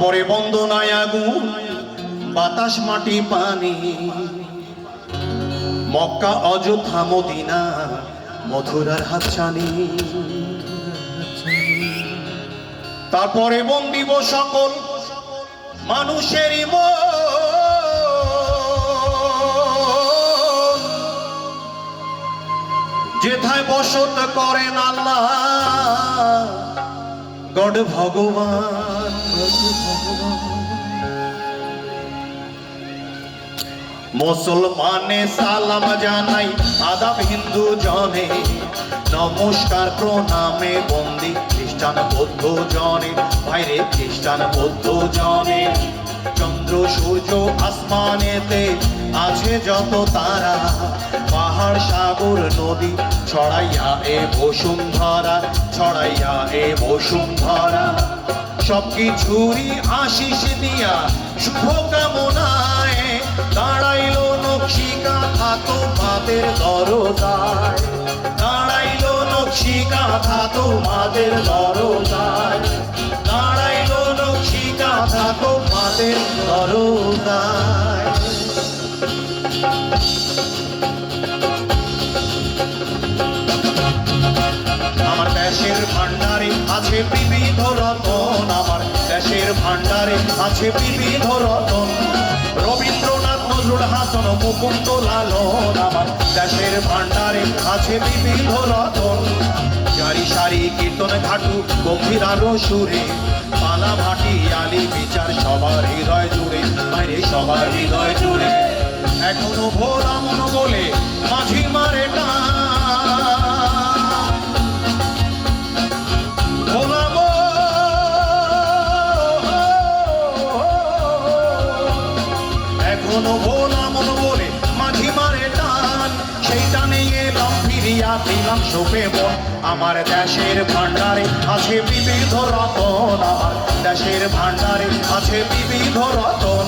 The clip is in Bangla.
পরে বন্দনায় আগুন, বাতাস, মাটি, পানি। মক্কা অযোধ্যা মদিনা, মথুরার হাতছানি। তারপরে বন্দিব সকল মানুষেরই মন। যেথায় বসত করেন আল্লাহ, গড ভগবান। মুসলমানে সালাম জানাই আদাব হিন্দু জনে, নমস্কার প্রণামে বন্দি খ্রিস্টান বৌদ্ধ জনে, বাইরে খ্রিস্টান বৌদ্ধ জনে। চন্দ্র সূর্য আসমানেতে আছে যত তারা। পাহাড়, সাগর, নদী, ছড়াইয়া এ বসুন্ধরা, ছড়াইয়া এ বসুন্ধরা। সবকিছুরই আশিস দিয়া শুভ কামনায় দাঁড়াইলো নকশিকা থাতো মাদের দরজায়। দাঁড়াইলো নকশিকা থাতো মাদের দরজায়। দাঁড়াইলো নকশিকা থাতো মাদের দরজায়। আছে বিবিধ রতন, আমার দেশের ভান্ডারে আছে বিবিধ রতন। রবীন্দ্রনাথ নজরুল হাসন মুকুন্দ লালন আমার দেশের ভান্ডারে আছে বিবিধ রতন। সারি সারি কীর্তন ঘাটু গম্ভীর আরও সুরে, পালা ভাটি আলি বিচার সবার হৃদয় জুড়ে, বাইরে সবার হৃদয় জুড়ে। এখনও ভোর আমন বলে এখনও ভোলা, মন বলে মাঝি মারে টান। ফিরিয়া দিলাম সোপে মন। আমার দেশের ভান্ডারে আছে বিবিধ রতন। আমার দেশের ভান্ডারে আছে বিবিধ রতন।